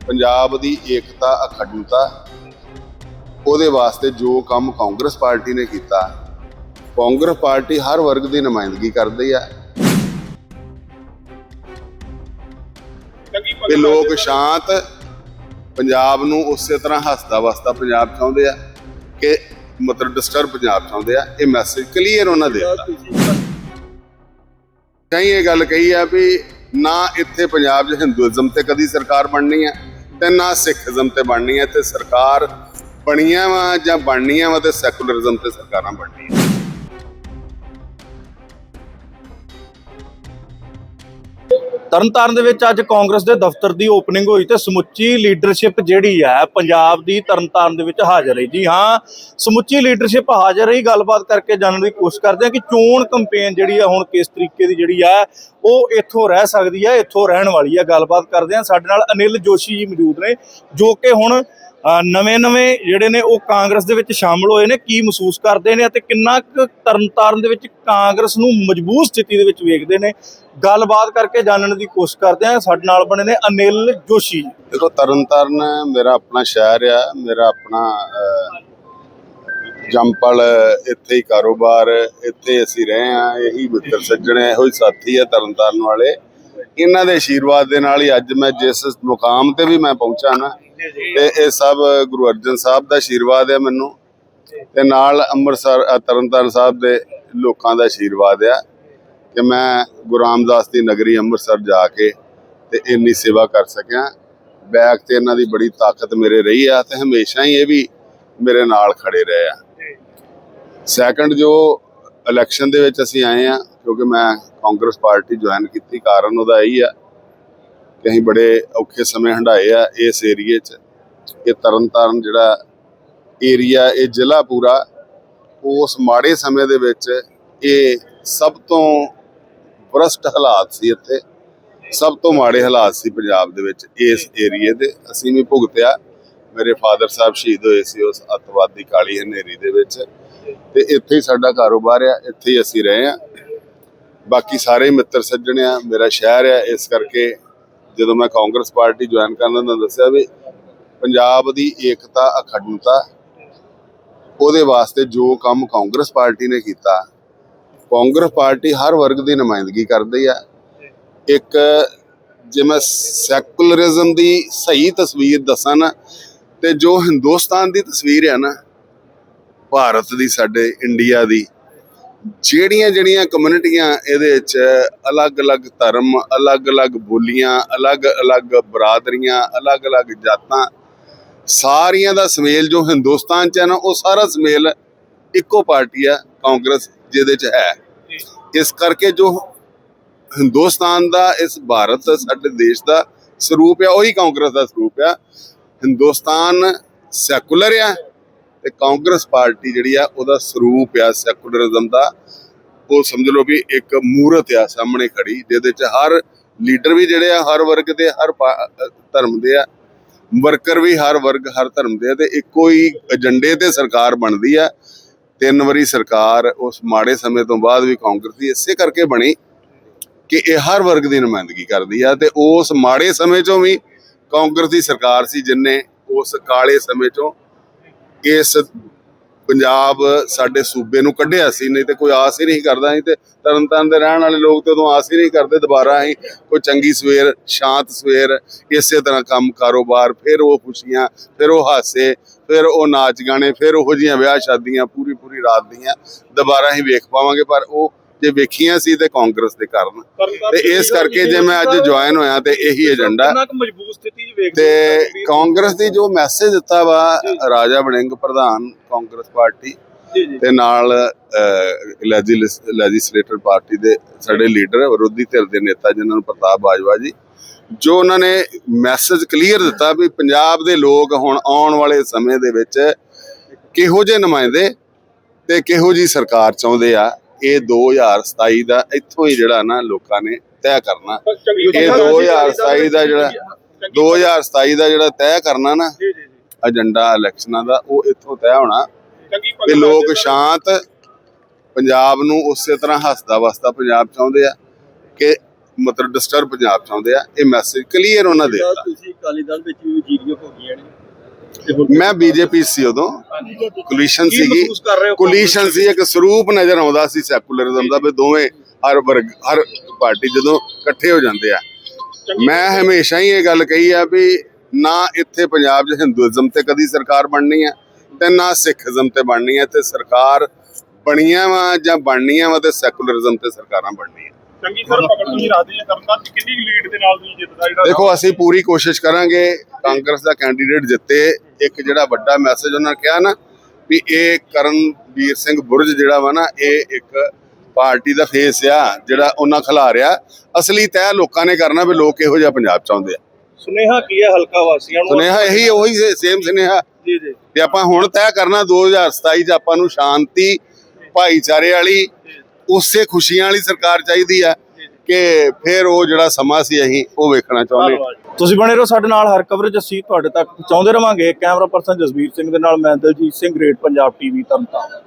ਪੰਜਾਬ ਦੀ ਏਕਤਾ ਅਖੰਡਤਾ ਉਹਦੇ ਵਾਸਤੇ ਜੋ ਕੰਮ ਕਾਂਗਰਸ ਪਾਰਟੀ ਨੇ ਕੀਤਾ ਕਾਂਗਰਸ ਪਾਰਟੀ ਹਰ ਵਰਗ ਦੀ ਨੁਮਾਇੰਦਗੀ ਕਰਦੀ ਆ। ਕਿ ਲੋਕ ਸ਼ਾਂਤ ਪੰਜਾਬ ਨੂੰ ਉਸੇ ਤਰ੍ਹਾਂ ਹੱਸਦਾ ਵਸਦਾ ਪੰਜਾਬ ਚਾਹੁੰਦੇ ਆ ਕਿ ਮਤਲਬ ਡਿਸਟਰਬ ਪੰਜਾਬ ਚਾਹੁੰਦੇ ਆ। ਇਹ ਮੈਸੇਜ ਕਲੀਅਰ ਉਹਨਾਂ ਦੇ ਦਿੱਤਾ ਕਈ ਇਹ ਗੱਲ ਕਹੀ ਆ ਵੀ ਨਾ ਇੱਥੇ ਪੰਜਾਬ 'ਚ ਹਿੰਦੂਇਜ਼ਮ ਤੇ ਕਦੀ ਸਰਕਾਰ ਬਣਨੀ ਹੈ ਤੇ ਨਾ ਸਿੱਖੀਜ਼ਮ ਤੇ ਬਣਨੀ ਹੈ ਤੇ ਸਰਕਾਰ ਬਣੀਆਂ ਵਾ ਜਾਂ ਬਣਨੀਆਂ ਵਾ ਤੇ ਸੈਕੂਲਰਿਜ਼ਮ ਤੇ ਸਰਕਾਰਾਂ ਬਣਨੀਆਂ। ਤਰਨਤਾਰਨ ਦੇ ਵਿੱਚ ਅੱਜ ਕਾਂਗਰਸ ਦੇ ਦਫ਼ਤਰ ਦੀ ਓਪਨਿੰਗ ਹੋਈ ਤੇ ਸਮੁੱਚੀ ਲੀਡਰਸ਼ਿਪ ਜਿਹੜੀ ਹੈ ਪੰਜਾਬ ਦੀ ਤਰਨਤਾਰਨ ਦੇ ਵਿੱਚ ਹਾਜ਼ਰ ਰਹੀ ਜੀ ਹਾਂ, ਸਮੁੱਚੀ ਲੀਡਰਸ਼ਿਪ ਹਾਜ਼ਰ ਰਹੀ ਗੱਲਬਾਤ ਕਰਕੇ ਜਾਣਨ ਦੀ ਕੋਸ਼ਿਸ਼ ਕਰਦੇ ਹਾਂ ਕਿ ਚੋਣ ਕੈਂਪੇਨ ਜਿਹੜੀ ਹੈ ਹੁਣ ਕਿਸ ਤਰੀਕੇ ਦੀ ਜਿਹੜੀ ਹੈ ਉਹ ਇੱਥੋਂ ਰਹਿ ਸਕਦੀ ਹੈ ਇੱਥੋਂ ਰਹਿਣ ਵਾਲੀ ਹੈ ਗੱਲਬਾਤ ਕਰਦੇ ਹਾਂ। ਸਾਡੇ ਨਾਲ ਅਨਿਲ ਜੋਸ਼ੀ ਜੀ ਮੌਜੂਦ ਨੇ, ਜੋ ਕਿ ਹੁਣ ਨਵੇਂ-ਨਵੇਂ ਜਿਹੜੇ ਨੇ ਉਹ ਕਾਂਗਰਸ ਦੇ ਵਿੱਚ ਸ਼ਾਮਲ ਹੋਏ ਨੇ, ਕੀ ਮਹਿਸੂਸ ਕਰਦੇ ਨੇ ਅਤੇ ਕਿੰਨਾ ਤਰਨਤਾਰਨ ਦੇ ਵਿੱਚ ਕਾਂਗਰਸ ਨੂੰ ਮਜ਼ਬੂਤ ਸਥਿਤੀ ਦੇ ਵਿੱਚ ਵੇਖਦੇ ਨੇ? ਗੱਲਬਾਤ ਕਰਕੇ ਜਾਣਨ ਦੀ ਕੋਸ਼ਿਸ਼ ਕਰਦੇ ਹਾਂ। ਸਾਡੇ ਨਾਲ ਬਣੇ ਨੇ ਅਨਿਲ ਜੋਸ਼ੀ ਜੀ। ਦੇਖੋ, ਤਰਨਤਾਰਨ ਮੇਰਾ ਆਪਣਾ ਸ਼ਹਿਰ ਆ, ਮੇਰਾ ਆਪਣਾ ਜੰਪਲ ਇੱਥੇ ਹੀ ਕਾਰੋਬਾਰ, ਇੱਥੇ ਅਸੀਂ ਰਹੇ ਆ ਇਹੀ ਮਿੱਤਰ ਸੱਜਣੇ ਇਹੋ ਹੀ ਸਾਥੀ ਆ ਤਰਨਤਾਰਨ ਵਾਲੇ। ਇਹਨਾਂ ਦੇ ਆਸ਼ੀਰਵਾਦ ਦੇ ਨਾਲ ਹੀ ਅੱਜ ਮੈਂ ਜਿਸ ਮੁਕਾਮ ਤੇ ਵੀ ਮੈਂ ਪਹੁੰਚਾ ਨਾ ਤੇ ਇਹ ਸਭ ਗੁਰੂ ਅਰਜਨ ਸਾਹਿਬ ਦਾ ਆਸ਼ੀਰਵਾਦ ਹੈ ਮੈਨੂੰ ਤੇ ਨਾਲ ਅੰਮ੍ਰਿਤਸਰ ਤਰਨਤਾਰਨ ਸਾਹਿਬ ਦੇ ਲੋਕਾਂ ਦਾ ਆਸ਼ੀਰਵਾਦ ਆ ਕਿ ਮੈਂ ਗੁਰੂ ਰਾਮਦਾਸ ਦੀ ਨਗਰੀ ਅੰਮ੍ਰਿਤਸਰ ਜਾ ਕੇ ਤੇ ਇੰਨੀ ਸੇਵਾ ਕਰ ਸਕਿਆ। ਬੈਕ ਤੇ ਇਹਨਾਂ ਦੀ ਬੜੀ ਤਾਕਤ ਮੇਰੇ ਰਹੀ ਆ ਤੇ ਹਮੇਸ਼ਾ ਹੀ ਇਹ ਵੀ ਮੇਰੇ ਨਾਲ ਖੜੇ ਰਹੇ ਆ। ਸੈਕੰਡ ਜੋ ਇਲੈਕਸ਼ਨ ਦੇ ਵਿੱਚ ਅਸੀਂ ਆਏ ਆ ਕਿਉਂਕਿ ਮੈਂ ਕਾਂਗਰਸ ਪਾਰਟੀ ਜੁਆਇਨ ਕੀਤੀ, ਕਾਰਨ ਉਹਦਾ ਇਹੀ ਆ ਕਿ ਅਸੀਂ ਬੜੇ ਔਖੇ ਸਮੇਂ ਹੰਡਾਏ ਆ ਇਸ ਏਰੀਏ 'ਚ। ਇਹ ਤਰਨਤਾਰਨ ਜਿਹੜਾ ਏਰੀਆ ਇਹ ਜ਼ਿਲ੍ਹਾ ਪੂਰਾ, ਉਸ ਮਾੜੇ ਸਮੇਂ ਦੇ ਵਿੱਚ ਇਹ ਸਭ ਤੋਂ ਵਰਸਟ ਹਾਲਾਤ ਸੀ ਇੱਥੇ। ਸਭ ਤੋਂ ਮਾੜੇ ਹਾਲਾਤ ਸੀ ਪੰਜਾਬ ਦੇ ਵਿੱਚ ਇਸ ਏਰੀਏ ਦੇ। ਅਸੀਂ ਵੀ ਭੁਗਤਿਆ। ਮੇਰੇ ਫਾਦਰ ਸਾਹਿਬ ਸ਼ਹੀਦ ਹੋਏ ਸੀ ਉਸ ਅੱਤਵਾਦੀ ਕਾਲੀ ਹਨੇਰੀ ਦੇ ਵਿੱਚ। ਤੇ ਇੱਥੇ ਹੀ ਸਾਡਾ ਕਾਰੋਬਾਰ ਆ, ਇੱਥੇ ਹੀ ਅਸੀਂ ਰਹੇ ਆ। ਬਾਕੀ ਸਾਰੇ ਮਿੱਤਰ ਸੱਜਣ ਆ, ਮੇਰਾ ਸ਼ਹਿਰ ਆ, ਇਸ ਕਰਕੇ ਜਦੋਂ ਮੈਂ ਕਾਂਗਰਸ ਪਾਰਟੀ ਜੁਆਇਨ ਕਰਨ ਦਾ ਦੱਸਿਆ ਵੀ ਪੰਜਾਬ ਦੀ ਏਕਤਾ, ਅਖੰਡਤਾ, ਉਹਦੇ ਵਾਸਤੇ ਜੋ ਕੰਮ ਕਾਂਗਰਸ ਪਾਰਟੀ ਨੇ ਕੀਤਾ, ਕਾਂਗਰਸ ਪਾਰਟੀ ਹਰ ਵਰਗ ਦੀ ਨੁਮਾਇੰਦਗੀ ਕਰਦੀ ਆ। ਇੱਕ ਜੇ ਮੈਂ ਸੈਕੂਲਰਿਜ਼ਮ ਦੀ ਸਹੀ ਤਸਵੀਰ ਦੱਸਾਂ ਨਾ, ਤੇ ਜੋ ਹਿੰਦੁਸਤਾਨ ਦੀ ਤਸਵੀਰ ਹੈ ਨਾ, ਭਾਰਤ ਦੀ, ਸਾਡੇ ਇੰਡੀਆ ਦੀ ਜਿਹੜੀਆਂ ਜਿਹੜੀਆਂ ਕਮਿਊਨਿਟੀਆਂ ਇਹਦੇ ਵਿੱਚ ਅਲੱਗ-ਅਲੱਗ ਧਰਮ ਅਲੱਗ-ਅਲੱਗ ਬੋਲੀਆਂ ਅਲੱਗ-ਅਲੱਗ ਬਰਾਦਰੀਆਂ ਅਲੱਗ-ਅਲੱਗ ਜਾਤਾਂ ਸਾਰੀਆਂ ਦਾ ਸਮੇਲ ਜੋ ਹਿੰਦੁਸਤਾਨ ਚ ਹੈ ਨਾ ਉਹ ਸਾਰਾ ਸਮੇਲ ਇੱਕੋ ਪਾਰਟੀ ਆ ਕਾਂਗਰਸ ਜਿਹਦੇ ਚ ਹੈ। ਇਸ ਕਰਕੇ ਜੋ ਹਿੰਦੁਸਤਾਨ ਦਾ ਇਸ ਭਾਰਤ ਸਾਡੇ ਦੇਸ਼ ਦਾ ਸਰੂਪ ਆ ਉਹੀ ਕਾਂਗਰਸ ਦਾ ਸਰੂਪ ਆ ਹਿੰਦੁਸਤਾਨ ਸੈਕੂਲਰ ਆ ਤੇ ਕਾਂਗਰਸ ਪਾਰਟੀ ਜਿਹੜੀ ਆ, ਉਹਦਾ ਸਰੂਪ ਆ ਸੈਕੂਲਰਿਜ਼ਮ ਦਾ। ਉਹ ਸਮਝ ਲਓ ਵੀ ਇੱਕ ਮੂਰਤ ਆ ਸਾਹਮਣੇ ਖੜੀ, ਜਿਹਦੇ ਚ ਹਰ ਲੀਡਰ ਵੀ ਜਿਹੜੇ ਆ, ਹਰ ਵਰਗ ਦੇ, ਹਰ ਧਰਮ ਦੇ ਆ। ਵਰਕਰ ਵੀ ਹਰ ਵਰਗ, ਹਰ ਧਰਮ ਦੇ ਆ ਤੇ ਇੱਕੋ ਹੀ ਏਜੰਡੇ ਤੇ ਸਰਕਾਰ ਬਣਦੀ ਆ। ਤਿੰਨ ਵਾਰੀ ਸਰਕਾਰ ਉਸ ਮਾੜੇ ਸਮੇਂ ਤੋਂ ਬਾਅਦ ਵੀ ਕਾਂਗਰਸ ਦੀ, ਇਸੇ ਕਰਕੇ ਬਣੀ ਕਿ ਇਹ ਹਰ ਵਰਗ ਦੀ ਨੁਮਾਇੰਦਗੀ ਕਰਦੀ ਆ ਤੇ ਉਸ ਮਾੜੇ ਸਮੇਂ ਚੋਂ ਵੀ ਕਾਂਗਰਸ ਦੀ ਸਰਕਾਰ ਸੀ ਜਿਨੇ, ਉਸ ਕਾਲੇ ਸਮੇਂ ਚੋਂ ਇਸ ਪੰਜਾਬ ਸਾਡੇ ਸੂਬੇ ਨੂੰ ਕੱਢਿਆ ਸੀ, ਨਹੀਂ ਤੇ ਕੋਈ ਆਸ ਹੀ ਨਹੀਂ ਕਰਦਾ ਸੀ ਤੇ ਤਰਨਤਾਰਨ ਦੇ ਰਹਿਣ ਵਾਲੇ ਲੋਕ ਤੇ ਉਦੋਂ ਆਸ ਹੀ ਨਹੀਂ ਕਰਦੇ, ਦੁਬਾਰਾ ਹੀ ਕੋਈ ਚੰਗੀ ਸਵੇਰ, ਸ਼ਾਂਤ ਸਵੇਰ ਇਸੇ ਤਰ੍ਹਾਂ ਕੰਮ ਕਾਰੋਬਾਰ, ਫਿਰ ਉਹ ਖੁਸ਼ੀਆਂ, ਫਿਰ ਉਹ ਹਾਸੇ, ਫਿਰ ਉਹ ਨਾਚ ਗਾਣੇ, ਫਿਰ ਉਹੋ ਜੀਆਂ ਵਿਆਹ ਸ਼ਾਦੀਆਂ ਪੂਰੀ ਪੂਰੀ ਰਾਤ ਦੀਆਂ, ਦੁਬਾਰਾ ਹੀ ਵੇਖ ਪਾਵਾਂਗੇ, ਪਰ ਉਹ ਜੇ ਵੇਖੀਆਂ ਸੀ ਤੇ ਕਾਂਗਰਸ ਦੇ ਕਾਰਨ। ਤੇ ਇਸ ਕਰਕੇ ਜੇ ਮੈਂ ਅੱਜ ਜੁਆਇਨ ਹੋਇਆ ਤੇ ਇਹੀ ਏਜੰਡਾ ਤੇ? ਕਾਂਗਰਸ ਦੀ ਜੋ ਮੈਸੇਜ ਦਿੱਤਾ ਵਾ ਰਾਜਾ ਵੜਿੰਗ ਪ੍ਰਧਾਨ ਕਾਂਗਰਸ ਪਾਰਟੀ ਤੇ ਨਾਲ ਲੈਜਿਸਲੇਟਰ ਪਾਰਟੀ ਦੇ ਸਾਡੇ ਲੀਡਰ ਵਿਰੋਧੀ ਧਿਰ ਦੇ ਨੇਤਾ ਜਿਨ੍ਹਾਂ ਨੂੰ ਪ੍ਰਤਾਪ ਬਾਜਵਾ ਜੀ ਜੋ ਉਹਨਾਂ ਨੇ ਮੈਸੇਜ ਕਲੀਅਰ ਦਿੱਤਾ ਵੀ ਪੰਜਾਬ ਦੇ ਲੋਕ ਹੁਣ ਆਉਣ ਵਾਲੇ ਸਮੇਂ ਦੇ ਵਿੱਚ ਕਿਹੋ ਜਿਹੇ ਨੁਮਾਇੰਦੇ ਤੇ ਕਿਹੋ ਜੀ ਸਰਕਾਰ ਚਾਹੁੰਦੇ ਆ। ਇਹ 2027 ਦਾ ਇੱਥੋਂ ਹੀ ਜਿਹੜਾ ਨਾ ਲੋਕਾਂ ਨੇ ਤੈਅ ਕਰਨਾ। ਇਹ 2027 ਦਾ ਜਿਹੜਾ 2027 ਦਾ ਜਿਹੜਾ ਤੈਅ ਕਰਨਾ ਨਾ ਜੀ ਜੀ ਜੀ। ਏਜੰਡਾ ਇਲੈਕਸ਼ਨਾਂ ਦਾ ਉਹ ਇੱਥੋਂ ਤੈਅ ਹੋਣਾ। ਕਿ ਲੋਕ ਸ਼ਾਂਤ ਪੰਜਾਬ ਨੂੰ ਉਸੇ ਤਰ੍ਹਾਂ ਹੱਸਦਾ ਵਸਦਾ ਪੰਜਾਬ ਚਾਹੁੰਦੇ ਆ ਕਿ ਮਤਲਬ ਡਿਸਟਰਬ ਪੰਜਾਬ ਚਾਹੁੰਦੇ ਆ। ਇਹ ਮੈਸੇਜ ਕਲੀਅਰ ਉਹਨਾਂ ਦੇ ਦਿੱਤਾ ਤੁਸੀਂ ਅਕਾਲੀ ਦਲ ਵਿੱਚ ਵੀ ਵਜ਼ੀਰੀਆਂ ਹੋ ਗਈਆਂ ਨੇ ਮੈਂ ਬੀਜੇਪੀ ਸੀ ਉਦੋਂ। ਕੁਲੀਸ਼ਨ ਸੀਗੀ। ਕੁਲੀਸ਼ਨ ਸੀ ਇੱਕ ਸਰੂਪ ਨਜ਼ਰ ਆਉਂਦਾ ਸੀ ਸੈਕੂਲਰਿਜ਼ਮ ਦਾ ਵੀ ਦੋਵੇਂ ਹਰ ਵਰਗ ਹਰ ਪਾਰਟੀ ਜਦੋਂ ਇਕੱਠੇ ਹੋ ਜਾਂਦੇ ਆ। ਮੈਂ ਹਮੇਸ਼ਾ ਹੀ ਇਹ ਗੱਲ ਕਹੀ ਆ ਵੀ ਨਾ ਇੱਥੇ ਪੰਜਾਬ 'ਚ ਹਿੰਦੂਇਜ਼ਮ ਤੇ ਕਦੀ ਸਰਕਾਰ ਬਣਨੀ ਆ ਤੇ ਨਾ ਸਿੱਖੀਜ਼ਮ ਤੇ ਬਣਨੀ ਆ ਤੇ ਸਰਕਾਰ ਬਣੀਆਂ ਵਾ ਜਾਂ ਬਣਨੀਆਂ ਵਾ ਤੇ ਸੈਕੂਲਰਿਜ਼ਮ ਤੇ ਸਰਕਾਰਾਂ ਬਣਨੀਆਂ। ਚੰਗੀ ਸਰ ਪਕੜ ਤੁਸੀਂ ਰੱਖਦੇ ਆ ਤਰਨਤਾਰਨ ਚ ਕਿੰਨੀ ਲੀਡ ਦੇ ਨਾਲ ਤੁਸੀਂ ਜਿੱਤਦਾ ਜਿਹੜਾ ਦੇਖੋ ਅਸੀਂ ਪੂਰੀ ਕੋਸ਼ਿਸ਼ ਕਰਾਂਗੇ ਕਾਂਗਰਸ ਦਾ ਕੈਂਡੀਡੇਟ ਜਿੱਤੇ ਇੱਕ ਜਿਹੜਾ ਵੱਡਾ ਮੈਸੇਜ ਉਹਨਾਂ ਨੇ ਕਿਹਾ ਨਾ ਵੀ ਇਹ ਕਰਨਵੀਰ ਸਿੰਘ ਬੁਰਜ ਜਿਹੜਾ ਵਾ ਨਾ ਇਹ ਇੱਕ ਪਾਰਟੀ ਦਾ ਫੇਸ ਆ ਜਿਹੜਾ ਉਹਨਾਂ ਖਿਲਾ ਰਿਹਾ। ਅਸਲੀ ਤੈਅ ਲੋਕਾਂ ਨੇ ਕਰਨਾ ਵੀ ਲੋਕ ਇਹੋ ਜਿਹਾ ਪੰਜਾਬ ਚਾਹੁੰਦੇ ਆ। ਸੁਨੇਹਾ ਕੀ ਹੈ ਹਲਕਾ ਵਾਸੀਆਂ ਨੂੰ? ਸੁਨੇਹਾ ਇਹੀ ਉਹੀ ਸੇਮ ਸੁਨੇਹਾ। ਜੀ ਜੀ। ਤੇ ਆਪਾਂ ਹੁਣ ਤੈਅ ਕਰਨਾ 2027 ਚ ਆਪਾਂ ਨੂੰ ਸ਼ਾਂਤੀ ਭਾਈਚਾਰੇ ਵਾਲੀ ਉਸੇ ਖੁਸ਼ੀਆਂ ਵਾਲੀ ਸਰਕਾਰ ਚਾਹੀਦੀ ਆ। ਕਿ ਫਿਰ ਉਹ ਜਿਹੜਾ ਸਮਾਂ ਸੀ ਅਸੀਂ ਉਹ ਵੇਖਣਾ ਚਾਹੁੰਦੇ ਤੁਸੀਂ ਬਣੇ ਰਹੋ ਸਾਡੇ ਨਾਲ, ਹਰ ਕਵਰੇਜ ਅਸੀਂ ਤੁਹਾਡੇ ਤੱਕ ਪਹੁੰਚਾਉਂਦੇ ਰਵਾਂਗੇ। ਕੈਮਰਾ ਪਰਸਨ ਜਸਵੀਰ ਸਿੰਘ ਦੇ ਨਾਲ ਮੈਂ ਦਲਜੀਤ ਸਿੰਘ ਗ੍ਰੇਟ ਪੰਜਾਬ ਟੀਵੀ ਤਰਨਤਾਰਨ